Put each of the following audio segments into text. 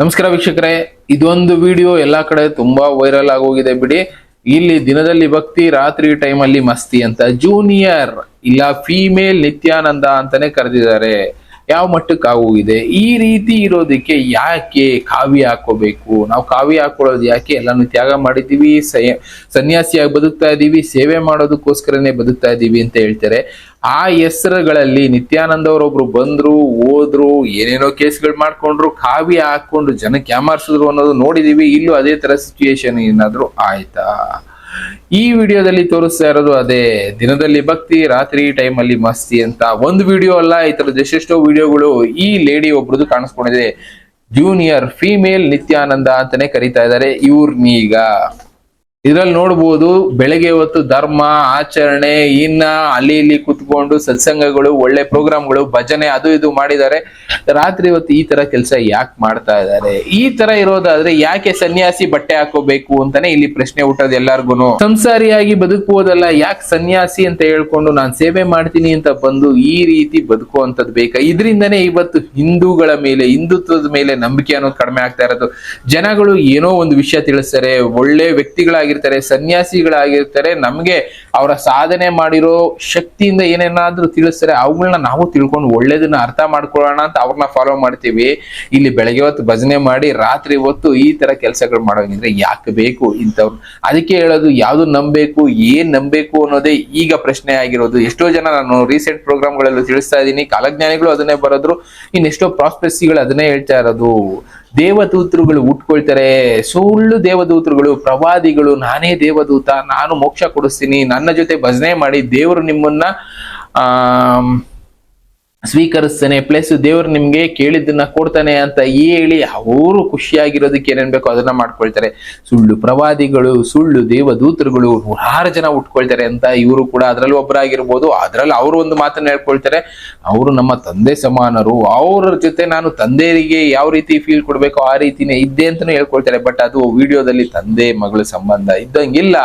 ನಮಸ್ಕಾರ ವೀಕ್ಷಕರೇ, ಇದೊಂದು ವಿಡಿಯೋ ಎಲ್ಲಾ ಕಡೆ ತುಂಬಾ ವೈರಲ್ ಆಗೋಗಿದೆ ಬಿಡಿ. ಇಲ್ಲಿ ದಿನದಲ್ಲಿ ಭಕ್ತಿ, ರಾತ್ರಿ ಟೈಮ್ ಅಲ್ಲಿ ಮಸ್ತಿ ಅಂತ ಜೂನಿಯರ್ ಇಲ್ಲ ಫೀಮೇಲ್ ನಿತ್ಯಾನಂದ ಅಂತಾನೆ ಕರೆದಿದ್ದಾರೆ. ಯಾವ ಮಟ್ಟಕ್ಕೆ ಆಗೋಗಿದೆ ಈ ರೀತಿ ಇರೋದಕ್ಕೆ ಯಾಕೆ ಕಾವಿ ಹಾಕೋಬೇಕು ನಾವು ಕಾವಿ ಹಾಕೊಳ್ಳೋದು ಯಾಕೆ ಎಲ್ಲಾನು ತ್ಯಾಗ ಮಾಡಿದ್ದೀವಿ ಸಯ- ಸನ್ಯಾಸಿಯಾಗಿ ಬದುಕ್ತಾ ಇದ್ದೀವಿ, ಸೇವೆ ಮಾಡೋದಕ್ಕೋಸ್ಕರನೇ ಬದುಕ್ತಾ ಇದ್ದೀವಿ ಅಂತ ಹೇಳ್ತಾರೆ. ಆ ಹೆಸರುಗಳಲ್ಲಿ ನಿತ್ಯಾನಂದ ಅವರೊಬ್ರು ಬಂದ್ರು, ಹೋದ್ರು, ಏನೇನೋ ಕೇಸ್ಗಳು ಮಾಡ್ಕೊಂಡ್ರು ಕಾವಿ ಹಾಕೊಂಡು ಜನಕ್ಕೆ ಯಾಮಾರ್ಸಿದ್ರು ಅನ್ನೋದು ನೋಡಿದೀವಿ ಇಲ್ಲೂ ಅದೇ ತರ ಸಿಚುಯೇಷನ್ ಏನಾದ್ರು ಆಯ್ತಾ? ಈ ವಿಡಿಯೋದಲ್ಲಿ ತೋರಿಸ್ತಾ ಇರೋದು ಅದೇ, ದಿನದಲ್ಲಿ ಭಕ್ತಿ, ರಾತ್ರಿ ಟೈಮ್ ಅಲ್ಲಿ ಮಸ್ತಿ ಅಂತ ಒಂದು ವಿಡಿಯೋ ಅಲ್ಲ, ಈ ತರದ ಎಷ್ಟೆಷ್ಟೋ ವಿಡಿಯೋಗಳು ಈ ಲೇಡಿ ಒಬ್ರದ್ದು ಕಾಣಿಸ್ಕೊಂಡಿದೆ. ಜೂನಿಯರ್ ಫೀಮೇಲ್ ನಿತ್ಯಾನಂದ ಅಂತಾನೆ ಕರೀತಾ ಇದ್ದಾರೆ ಇವ್ರನ್ನೀಗ ಇದ್ರಲ್ಲಿ ನೋಡ್ಬೋದು ಬೆಳಗ್ಗೆ ಹೊತ್ತು ಧರ್ಮ, ಆಚರಣೆ, ಇನ್ನ ಅಲ್ಲಿ ಇಲ್ಲಿ ಕುತ್ಕೊಂಡು ಸತ್ಸಂಗಗಳು, ಒಳ್ಳೆ ಪ್ರೋಗ್ರಾಮ್ಗಳು, ಭಜನೆ, ಅದು ಇದು ಮಾಡಿದ್ದಾರೆ. ರಾತ್ರಿ ಹೊತ್ತು ಈ ತರ ಕೆಲಸ ಯಾಕೆ ಮಾಡ್ತಾ ಇದ್ದಾರೆ? ಈ ತರ ಇರೋದಾದ್ರೆ ಯಾಕೆ ಸನ್ಯಾಸಿ ಬಟ್ಟೆ ಹಾಕೋಬೇಕು ಅಂತಾನೆ ಇಲ್ಲಿ ಪ್ರಶ್ನೆ ಹುಟ್ಟೋದು ಎಲ್ಲಾರ್ಗುನು. ಸಂಸಾರಿಯಾಗಿ ಬದುಕುವುದಲ್ಲ ಯಾಕೆ ಸನ್ಯಾಸಿ ಅಂತ ಹೇಳ್ಕೊಂಡು ನಾನು ಸೇವೆ ಮಾಡ್ತೀನಿ ಅಂತ ಬಂದು ಈ ರೀತಿ ಬದುಕುವಂಥದ್ದು ಬೇಕಾ? ಇದರಿಂದನೇ ಇವತ್ತು ಹಿಂದೂಗಳ ಮೇಲೆ, ಹಿಂದುತ್ವದ ಮೇಲೆ ನಂಬಿಕೆ ಅನ್ನೋದು ಕಡಿಮೆ ಆಗ್ತಾ ಇರೋದು. ಜನಗಳು ಏನೋ ಒಂದು ವಿಷಯ ತಿಳಿಸ್ತಾರೆ, ಒಳ್ಳೆ ವ್ಯಕ್ತಿಗಳಾಗಿರ್ತಾರೆ ಸನ್ಯಾಸಿಗಳಾಗಿರ್ತಾರೆ, ನಮ್ಗೆ ಅವರ ಸಾಧನೆ ಮಾಡಿರೋ ಶಕ್ತಿಯಿಂದ ಏನೇನಾದ್ರೂ ತಿಳಿಸ್ತಾರೆ ಅವುಗಳನ್ನ ನಾವು ತಿಳ್ಕೊಂಡು ಒಳ್ಳೇದನ್ನ ಅರ್ಥ ಮಾಡ್ಕೊಳ್ಳೋಣ ಅಂತ ಅವ್ರನ್ನ ಫಾಲೋ ಮಾಡ್ತೀವಿ. ಇಲ್ಲಿ ಬೆಳಗ್ಗೆ ಹೊತ್ತು ಭಜನೆ ಮಾಡಿ, ರಾತ್ರಿ ಹೊತ್ತು ಈ ತರ ಕೆಲಸಗಳು ಮಾಡೋಂಗಿದ್ರೆ ಯಾಕೆ ಬೇಕು ಇಂಥವ್ರು? ಅದಕ್ಕೆ ಹೇಳೋದು, ಯಾವ್ದು ನಂಬಬೇಕು, ಏನ್ ನಂಬಬೇಕು ಅನ್ನೋದೇ ಈಗ ಪ್ರಶ್ನೆ ಆಗಿರೋದು. ಎಷ್ಟೋ ಜನ ನಾನು ರೀಸೆಂಟ್ ಪ್ರೋಗ್ರಾಮ್ಗಳಲ್ಲೂ ತಿಳಿಸ್ತಾ ಇದ್ದೀನಿ, ಕಾಲಜ್ಞಾನಿಗಳು ಅದನ್ನೇ ಬರೋದ್ರು, ಇನ್ನೆಷ್ಟೋ ಪ್ರಾಸ್ಪೆಸಿಗಳು ಅದನ್ನೇ ಹೇಳ್ತಾ ಇರೋದು. ದೇವದೂತರುಗಳು ಉಟ್ಕೊಳ್ತಾರೆ. ಸುಳ್ಳು ದೇವದೂತರುಗಳು, ಪ್ರವಾದಿಗಳು, ನಾನೇ ದೇವದೂತ, ನಾನು ಮೋಕ್ಷ ಕೊಡಿಸ್ತೀನಿ, ನನ್ನ ಜೊತೆ ಭಜನೆ ಮಾಡಿ ದೇವರು ನಿಮ್ಮನ್ನ ಆ ಸ್ವೀಕರಿಸ್ತಾನೆ. ಪ್ಲಸ್ ದೇವರು ನಿಮ್ಗೆ ಕೇಳಿದ್ದನ್ನ ಕೊಡ್ತಾನೆ ಅಂತ ಹೇಳಿ ಅವರು ಖುಷಿಯಾಗಿರೋದಕ್ಕೆ ಏನೇನ್ ಬೇಕೋ ಅದನ್ನ ಮಾಡ್ಕೊಳ್ತಾರೆ. ಸುಳ್ಳು ಪ್ರವಾದಿಗಳು, ಸುಳ್ಳು ದೇವದೂತರುಗಳು ನೂರಾರು ಜನ ಉಟ್ಕೊಳ್ತಾರೆ ಅಂತ ಇವರು ಕೂಡ ಅದ್ರಲ್ಲಿ ಒಬ್ಬರಾಗಿರ್ಬೋದು ಅದ್ರಲ್ಲಿ ಅವರು ಒಂದು ಮಾತನ್ನ ಹೇಳ್ಕೊಳ್ತಾರೆ. ಅವರು ನಮ್ಮ ತಂದೆ ಸಮಾನರು. ಅವ್ರ ಜೊತೆ ನಾನು ತಂದೆಯರಿಗೆ ಯಾವ ರೀತಿ ಫೀಲ್ ಕೊಡ್ಬೇಕೋ ಆ ರೀತಿನೇ ಇದ್ದೆ ಅಂತಾನು ಹೇಳ್ಕೊಳ್ತಾರೆ. ಬಟ್ ಅದು ವಿಡಿಯೋದಲ್ಲಿ ತಂದೆ, ಮಗಳ ಸಂಬಂಧ ಇದ್ದಂಗಿಲ್ಲ.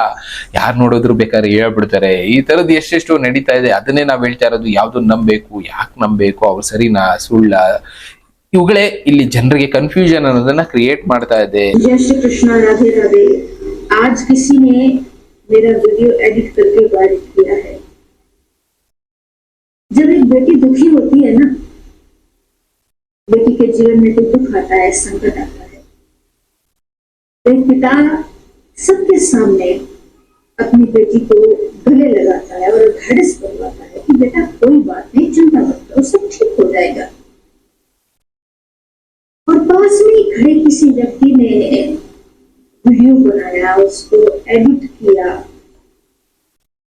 ಯಾರು ನೋಡಿದ್ರು ಬೇಕಾದ್ರೆ ಹೇಳ್ಬಿಡ್ತಾರೆ. ಈ ತರದ್ ಎಷ್ಟೆಷ್ಟು ನಡೀತಾ ಇದೆ. ಅದನ್ನೇ ನಾವ್ ಹೇಳ್ತಾ ಇರೋದು. ಯಾವ್ದು ನಂಬೇಕು ಯಾಕೆ ನಂಬೇಕು ಅವ್ರು ಸರಿನಾ ಸುಳ್ಳ ಇವುಗಳೇ ಇಲ್ಲಿ ಜನರಿಗೆ ಕನ್ಫ್ಯೂಷನ್ ಅನ್ನೋದನ್ನ ಕ್ರಿಯೇಟ್ ಮಾಡ್ತಾ ಇದೆ जय श्री कृष्णा राधे राधे आज किसी ने मेरा वीडियो एडिट करके वायरल किया है जब एक बेटी दुखी होती है ना बेटी के जीवन में कोई दुख आता है संकट आता है तो एक पिता सबके सामने अपनी बेटी को गले लगाता है और ढाढ़स करवाता है कि बेटा, कोई बात नहीं, चिंता मत करो, सब ठीक हो जाएगा। और पास में खड़े किसी व्यक्ति ने वीडियो बनाया, उसको एडिट किया।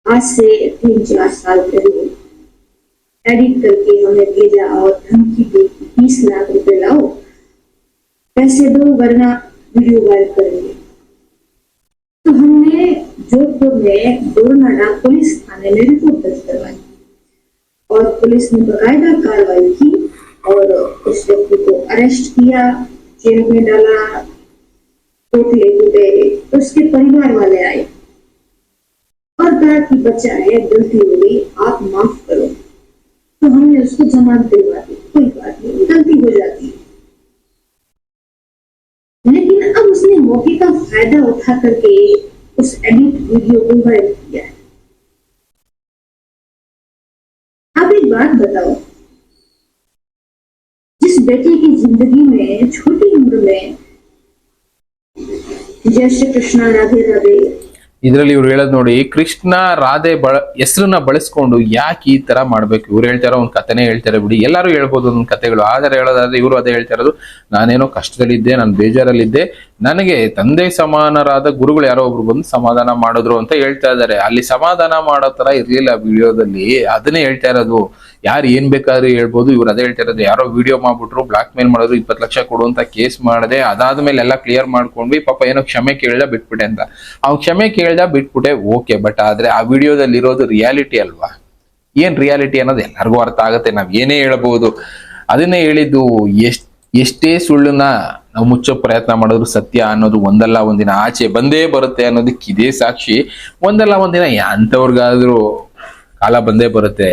आज से तीन चार साल पहले एडिट करके हमें भेजा और धमकी दी बीस लाख रुपए लाओ, पैसे दो, वरना वीडियो वायरल करेंगे। जोधपुर में डोरनाडा पुलिस थाने में रिपोर्ट दर्ज करवाई। और पुलिस ने बकायदा कार्रवाई की और उस व्यक्ति को अरेस्ट किया, जेल में डाला, कोर्ट लेके गए उसके परिवार वाले आए। और कहा कि बच्चा है गलती हो गई आप माफ़ करो। तो हमने उसको जमानत दिलवा दी। कोई बात नहीं, गलती हो जाती है। लेकिन अब उसने मौके का फ़ायदा उठा करके उस एडिट वीडियो को वायरल किया है। आप एक बात बताओ, जिस बेटे की ज़िंदगी में छोटी उम्र में जैसे कृष्णा राधे राधे ಇದ್ರಲ್ಲಿ ಇವ್ರು ಹೇಳೋದು ನೋಡಿ, ಕೃಷ್ಣ ರಾಧೆ ಬಳ, ಹೆಸರನ್ನ ಬಳಸ್ಕೊಂಡು ಯಾಕೆ ಈ ತರ ಮಾಡ್ಬೇಕು? ಇವ್ರು ಹೇಳ್ತಾರೋ ಒಂದು ಕಥೆನೇ ಹೇಳ್ತಾರೆ ಬಿಡಿ. ಎಲ್ಲರೂ ಹೇಳ್ಬೋದು ಒಂದ್ ಕಥೆಗಳು. ಆದರೆ ಹೇಳೋದಾದ್ರೆ ಇವರು ಅದೇ ಹೇಳ್ತಾ ಇರೋದು, ನಾನೇನೋ ಕಷ್ಟದಲ್ಲಿದ್ದೆ ನಾನು ಬೇಜಾರಲ್ಲಿದ್ದೆ ನನಗೆ ತಂದೆ ಸಮಾನರಾದ ಗುರುಗಳು ಯಾರೋ ಒಬ್ರು ಬಂದು ಸಮಾಧಾನ ಮಾಡಿದ್ರು ಅಂತ ಹೇಳ್ತಾ ಇದ್ದಾರೆ. ಅಲ್ಲಿ ಸಮಾಧಾನ ಮಾಡೋ ತರ ಇರ್ಲಿಲ್ಲ ವಿಡಿಯೋದಲ್ಲಿ. ಅದನ್ನೇ ಹೇಳ್ತಾ ಇರೋದು. ಯಾರು ಏನ್ ಬೇಕಾದ್ರೂ ಹೇಳ್ಬೋದು. ಇವ್ರು ಅದೇ ಹೇಳ್ತಿರೋದು ಯಾರೋ ವಿಡಿಯೋ ಮಾಡ್ಬಿಟ್ರು ಬ್ಲಾಕ್ ಮೇಲ್ ಮಾಡಿದ್ರು, ಇಪ್ಪತ್ತು ಲಕ್ಷ ಕೊಡು ಅಂತ ಕೇಸ್ ಮಾಡಿದೆ, ಅದಾದ್ಮೇಲೆ ಎಲ್ಲ ಕ್ಲಿಯರ್ ಮಾಡ್ಕೊಂಡ್ವಿ. ಪಾಪ ಏನೋ ಕ್ಷಮೆ ಕೇಳ್ದ ಬಿಟ್ಬಿಟ್ಟೆ ಅಂತ. ಅವ್ನು ಕ್ಷಮೆ ಕೇಳ್ದ ಬಿಟ್ಬಿಟ್ಟೆ ಓಕೆ ಬಟ್ ಆದ್ರೆ ಆ ವಿಡಿಯೋದಲ್ಲಿ ಇರೋದು ರಿಯಾಲಿಟಿ ಅಲ್ವಾ? ಏನ್ ರಿಯಾಲಿಟಿ ಅನ್ನೋದು ಎಲ್ಲರಿಗೂ ಅರ್ಥ ಆಗುತ್ತೆ. ನಾವ್ ಏನೇ ಹೇಳ್ಬೋದು. ಅದನ್ನೇ ಹೇಳಿದ್ದು, ಎಷ್ಟ್, ಎಷ್ಟೇ ಸುಳ್ಳನ್ನ ನಾವು ಮುಚ್ಚೋ ಪ್ರಯತ್ನ ಮಾಡಿದ್ರು ಸತ್ಯ ಅನ್ನೋದು ಒಂದಲ್ಲ, ಒಂದಿನ ಆಚೆ ಬಂದೇ ಬರುತ್ತೆ ಅನ್ನೋದಕ್ಕೆ ಇದೇ ಸಾಕ್ಷಿ. ಒಂದಲ್ಲ, ಒಂದಿನ ಎಂಥವ್ರಿಗಾದ್ರೂ ಕಾಲ ಬಂದೇ ಬರುತ್ತೆ.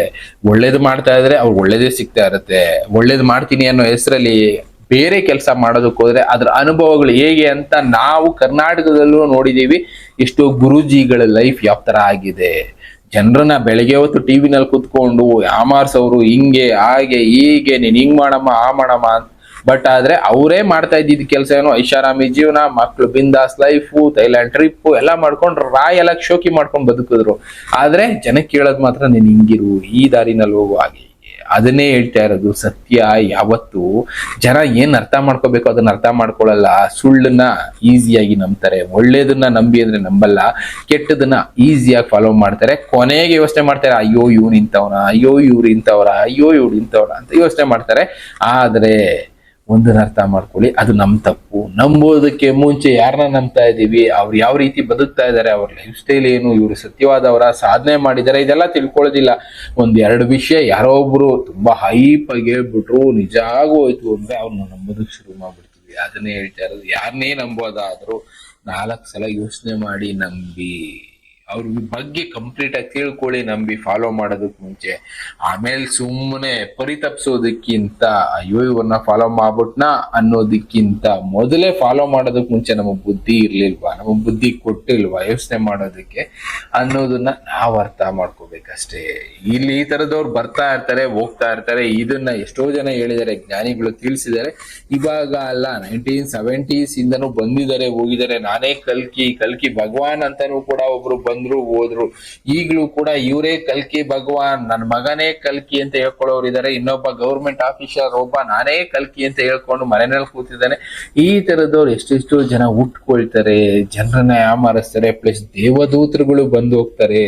ಒಳ್ಳೇದು ಮಾಡ್ತಾ ಇದ್ರೆ ಅವ್ರು ಒಳ್ಳೇದೇ ಸಿಗ್ತಾ ಇರುತ್ತೆ. ಒಳ್ಳೇದು ಮಾಡ್ತೀನಿ ಅನ್ನೋ ಹೆಸರಲ್ಲಿ ಬೇರೆ ಕೆಲಸ ಮಾಡೋದಕ್ಕೆ ಹೋದ್ರೆ ಅದ್ರ ಅನುಭವಗಳು ಹೇಗೆ ಅಂತ ನಾವು ಕರ್ನಾಟಕದಲ್ಲೂ ನೋಡಿದೀವಿ. ಎಷ್ಟೋ ಗುರೂಜಿಗಳ ಲೈಫ್ ಯಾವ ತರ ಆಗಿದೆ. ಜನರನ್ನ ಬೆಳಗ್ಗೆ ಹೊತ್ತು ಟಿವಿನಲ್ಲಿ ಕುತ್ಕೊಂಡು ಅವರು ಹಿಂಗೆ, ಹಾಗೆ, ಹೀಗೆ, ನೀನ್ ಹಿಂಗ್ ಮಾಡಮ್ಮ, ಆ ಮಾಡಮ್ಮ ಅಂತ ಬಟ್ ಆದ್ರೆ ಅವರೇ ಮಾಡ್ತಾ ಇದ್ದಿದ್ದ ಕೆಲಸ ಏನು? ಐಷಾರಾಮಿ ಜೀವನ, ಮಕ್ಳು ಬಿಂದಾಸ್ ಲೈಫು ಥೈಲ್ಯಾಂಡ್ ಟ್ರಿಪ್ ಎಲ್ಲ ಮಾಡ್ಕೊಂಡು ರಾಯ್ ಎಲ್ಲ ಶೋಕಿ ಮಾಡ್ಕೊಂಡು ಬದುಕಿದ್ರು. ಆದ್ರೆ ಜನಕ್ಕೆ ಕೇಳೋದ್ ಮಾತ್ರ ನೀನ್ ಹಿಂಗಿರು, ಈ ದಾರಿನಲ್ಲಿ ಹೋಗು ಹಾಗೆ ಅದನ್ನೇ ಹೇಳ್ತಾ ಇರೋದು ಸತ್ಯ ಯಾವತ್ತು. ಜನ ಏನ್ ಅರ್ಥ ಮಾಡ್ಕೋಬೇಕು ಅದನ್ನ ಅರ್ಥ ಮಾಡ್ಕೊಳ್ಳಲ್ಲ. ಸುಳ್ಳನ್ನ ಈಸಿಯಾಗಿ ನಂಬ್ತಾರೆ. ಒಳ್ಳೇದನ್ನ ನಂಬಿ ಅಂದ್ರೆ ನಂಬಲ್ಲ. ಕೆಟ್ಟದನ್ನ ಈಸಿಯಾಗಿ ಫಾಲೋ ಮಾಡ್ತಾರೆ. ಕೊನೆಗೆ ಯೋಚನೆ ಮಾಡ್ತಾರೆ, ಅಯ್ಯೋ, ಇವ್ನು ಇಂಥವ್ನ. ಅಯ್ಯೋ, ಇವ್ರು ಇಂಥವ್ರ. ಅಯ್ಯೋ, ಇವ್ರು ಇಂಥವ್ರ. ಅಂತ ಯೋಚನೆ ಮಾಡ್ತಾರೆ. ಆದ್ರೆ ಒಂದನ್ನ ಅರ್ಥ ಮಾಡ್ಕೊಳ್ಳಿ, ಅದು ನಮ್ಮ ತಪ್ಪು. ನಂಬೋದಕ್ಕೆ ಮುಂಚೆ ಯಾರನ್ನ ನಂಬ್ತಾ ಇದ್ದೀವಿ, ಅವ್ರು ಯಾವ ರೀತಿ ಬದುಕ್ತಾ ಇದ್ದಾರೆ, ಅವ್ರ ಲೈಫ್ ಸ್ಟೈಲ್ ಏನು, ಇವರು ಸತ್ಯವಾದವರ ಸಾಧನೆ ಮಾಡಿದ್ದಾರೆ, ಇದೆಲ್ಲ ತಿಳ್ಕೊಳ್ಳೋದಿಲ್ಲ. ಒಂದ್ ಎರಡು ವಿಷಯ, ಯಾರೋ ಒಬ್ರು ತುಂಬಾ ಹೈಪ್ ಆಗಿ ಹೇಳ್ಬಿಟ್ರು, ನಿಜ ಆಗೋಯ್ತು ಅಂದ್ರೆ ಅವ್ರನ್ನ ನಂಬೋದಕ್ಕೆ ಶುರು ಮಾಡ್ಬಿಡ್ತೀವಿ. ಅದನ್ನೇ ಹೇಳ್ತಾ ಇರೋದು. ಯಾರನ್ನೇ ನಂಬೋದಾದ್ರೂ ನಾಲ್ಕು ಸಲ ಯೋಚನೆ ಮಾಡಿ ನಂಬಿ. ಅವ್ರ ಬಗ್ಗೆ ಕಂಪ್ಲೀಟ್ ಆಗಿ ತಿಳ್ಕೊಳ್ಳಿ ನಂಬಿ ಫಾಲೋ ಮಾಡೋದಕ್ ಮುಂಚೆ. ಆಮೇಲೆ ಸುಮ್ಮನೆ ಪರಿತಪ್ಸೋದಕ್ಕಿಂತ, ಅಯ್ಯೋ ಇವನ್ನ ಫಾಲೋ ಮಾಡ್ಬಿಟ್ನ ಅನ್ನೋದಕ್ಕಿಂತ ಮೊದಲೇ ಫಾಲೋ ಮಾಡೋದಕ್ ಮುಂಚೆ ನಮ್ಮ ಬುದ್ಧಿ ಇರ್ಲಿಲ್ವಾ? ನಮ್ಮ ಬುದ್ಧಿ ಕೊಟ್ಟಿಲ್ವಾ ಯೋಚನೆ ಮಾಡೋದಕ್ಕೆ? ಅನ್ನೋದನ್ನ ನಾವ್ ಅರ್ಥ ಮಾಡ್ಕೋಬೇಕಷ್ಟೇ. ಇಲ್ಲಿ ಈ ತರದವ್ರು ಬರ್ತಾ ಇರ್ತಾರೆ, ಹೋಗ್ತಾ ಇರ್ತಾರೆ, ಇದನ್ನ ಎಷ್ಟೋ ಜನ ಹೇಳಿದ್ದಾರೆ, ಜ್ಞಾನಿಗಳು ತಿಳಿಸಿದ್ದಾರೆ. ಇವಾಗ ಅಲ್ಲ ನೈನ್ಟೀನ್ ಸೆವೆಂಟೀಸ್ ಇಂದನೂ ಬಂದಿದ್ದಾರೆ, ಹೋಗಿದ್ದಾರೆ. ನಾನೇ ಕಲ್ಕಿ ಕಲ್ಕಿ ಭಗವಾನ್ ಅಂತಾನೂ ಕೂಡ ಒಬ್ರು ಬಂದ್ರು, ಹೋದ್ರು. ಈಗಲೂ ಕೂಡ ಇವರೇ ಕಲ್ಕಿ, ಭಗವಾನ್ ನನ್ನ ಮಗನೇ ಕಲ್ಕಿ ಅಂತ ಹೇಳ್ಕೊಳ್ಳೋರು ಇದ್ದಾರೆ ಇನ್ನೊಬ್ಬ ಗೌರ್ಮೆಂಟ್ ಆಫೀಸರ್ ಒಬ್ಬ ನಾನೇ ಕಲ್ಕಿ ಅಂತ ಹೇಳ್ಕೊಂಡು ಮನೆಯಲ್ಲಿ ಕೂತಿದ್ದಾನೆ. ಈ ತರದವ್ರು ಎಷ್ಟೆಷ್ಟು ಜನ ಉಟ್ಕೊಳ್ತಾರೆ, ಜನರನ್ನ ಯಾಮಾರಿಸ್ತಾರೆ ಪ್ಲಸ್ ದೇವದೂತರುಗಳು ಬಂದು ಹೋಗ್ತಾರೆ.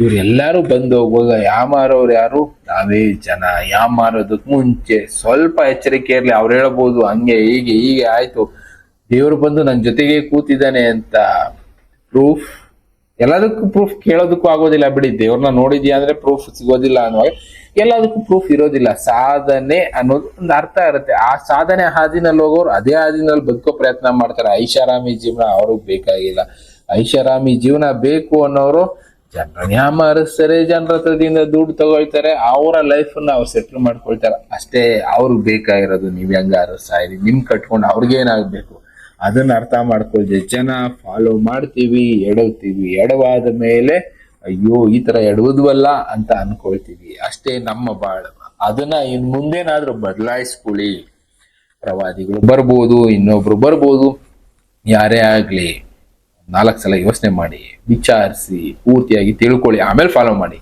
ಇವ್ರು ಎಲ್ಲಾರು ಬಂದು ಹೋಗುವಾಗ ಯಾಮಾರೋರು ಯಾರು? ನಾವೇ ಜನ. ಯಾಮಾರೋದಕ್ ಮುಂಚೆ ಸ್ವಲ್ಪ ಎಚ್ಚರಿಕೆ ಇರ್ಲಿ, ಅವ್ರು ಹೇಳ್ಬೋದು, ಹಂಗೆ, ಹೀಗೆ ಹೀಗೆ ಆಯ್ತು. ದೇವರು ಬಂದು ನನ್ನ ಜೊತೆಗೆ ಕೂತಿದ್ದಾನೆ ಅಂತ ಪ್ರೂಫ್ ಎಲ್ಲದಕ್ಕೂ ಪ್ರೂಫ್ ಕೇಳೋದಕ್ಕೂ ಆಗೋದಿಲ್ಲ ಬಿಡಿ. ದೇವ್ರನ್ನ ನೋಡಿದ್ಯಾ ಅಂದ್ರೆ ಪ್ರೂಫ್ ಸಿಗೋದಿಲ್ಲ ಅನ್ನುವಾಗ ಎಲ್ಲದಕ್ಕೂ ಪ್ರೂಫ್ ಇರೋದಿಲ್ಲ. ಸಾಧನೆ ಅನ್ನೋದು ಒಂದು ಅರ್ಥ ಇರುತ್ತೆ. ಆ ಸಾಧನೆ ಹಾದಿನಲ್ಲಿ ಹೋಗೋರು ಅದೇ ಹಾದಿನಲ್ಲಿ ಬದುಕೋ ಪ್ರಯತ್ನ ಮಾಡ್ತಾರೆ. ಐಷಾರಾಮಿ ಜೀವನ ಅವ್ರಿಗೆ ಬೇಕಾಗಿಲ್ಲ. ಐಷಾರಾಮಿ ಜೀವನ ಬೇಕು ಅನ್ನೋರು ಜನರನ್ನ ಯಾಮಾರಿಸ್ತಾರೆ ಜನರ ಹತ್ರದಿಂದ ದುಡ್ಡು ತಗೊಳ್ತಾರೆ, ಅವರ ಲೈಫ್ನ ಅವ್ರು ಸೆಟ್ಲ್ ಮಾಡ್ಕೊಳ್ತಾರೆ. ಅಷ್ಟೇ ಅವ್ರಿಗೆ ಬೇಕಾಗಿರೋದು. ನೀವ್ ಅರಸ್ತಾ ಸಾಯಿರಿ ನಿಮ್ ಕಟ್ಕೊಂಡು ಅವ್ರಿಗೇನಾಗ್ಬೇಕು? ಅದನ್ನ ಅರ್ಥ ಮಾಡ್ಕೊಳ್ದೆ ಜನ ಫಾಲೋ ಮಾಡ್ತೀವಿ, ಎಡವ್ತೀವಿ. ಎಡವಾದ ಮೇಲೆ, ಅಯ್ಯೋ, ಈ ತರ ಎಡವುದ್ವಲ್ಲ ಅಂತ ಅನ್ಕೊಳ್ತೀವಿ. ಅಷ್ಟೇ ನಮ್ಮ ಬಾಳು. ಅದನ್ನ ಇನ್ ಮುಂದೇನಾದ್ರೂ ಬದಲಾಯಿಸ್ಕೊಳ್ಳಿ. ಪ್ರವಾದಿಗಳು ಬರ್ಬೋದು, ಇನ್ನೊಬ್ರು ಬರ್ಬೋದು. ಯಾರೇ ಆಗ್ಲಿ. ನಾಲ್ಕು ಸಲ ಯೋಚನೆ ಮಾಡಿ, ವಿಚಾರಿಸಿ, ಪೂರ್ತಿಯಾಗಿ ತಿಳ್ಕೊಳ್ಳಿ, ಆಮೇಲೆ ಫಾಲೋ ಮಾಡಿ.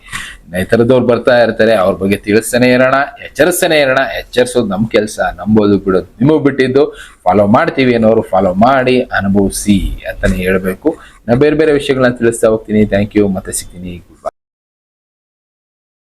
ನೈತರದವ್ರು ಬರ್ತಾ ಇರ್ತಾರೆ, ಅವ್ರ ಬಗ್ಗೆ ತಿಳಿಸ್ತಾನೆ ಇರೋಣ, ಎಚ್ಚರಿಸ್ತಾನೆ ಇರೋಣ, ಎಚ್ಚರಿಸೋದು ನಮ್ಮ ಕೆಲಸ, ನಂಬೋದು ಬಿಡೋದು ನಿಮಗೆ ಬಿಟ್ಟಿದ್ದು ಫಾಲೋ ಮಾಡ್ತೀವಿ ಅನ್ನೋರು ಫಾಲೋ ಮಾಡಿ ಅನುಭವಿಸಿ ಅಂತಲೇ ಹೇಳಬೇಕು. ನಾನು ಬೇರೆ ಬೇರೆ ವಿಷಯಗಳನ್ನ ತಿಳಿಸ್ತಾ ಹೋಗ್ತೀನಿ. ಥ್ಯಾಂಕ್ ಯು ಮತ್ತೆ ಸಿಗ್ತೀನಿ.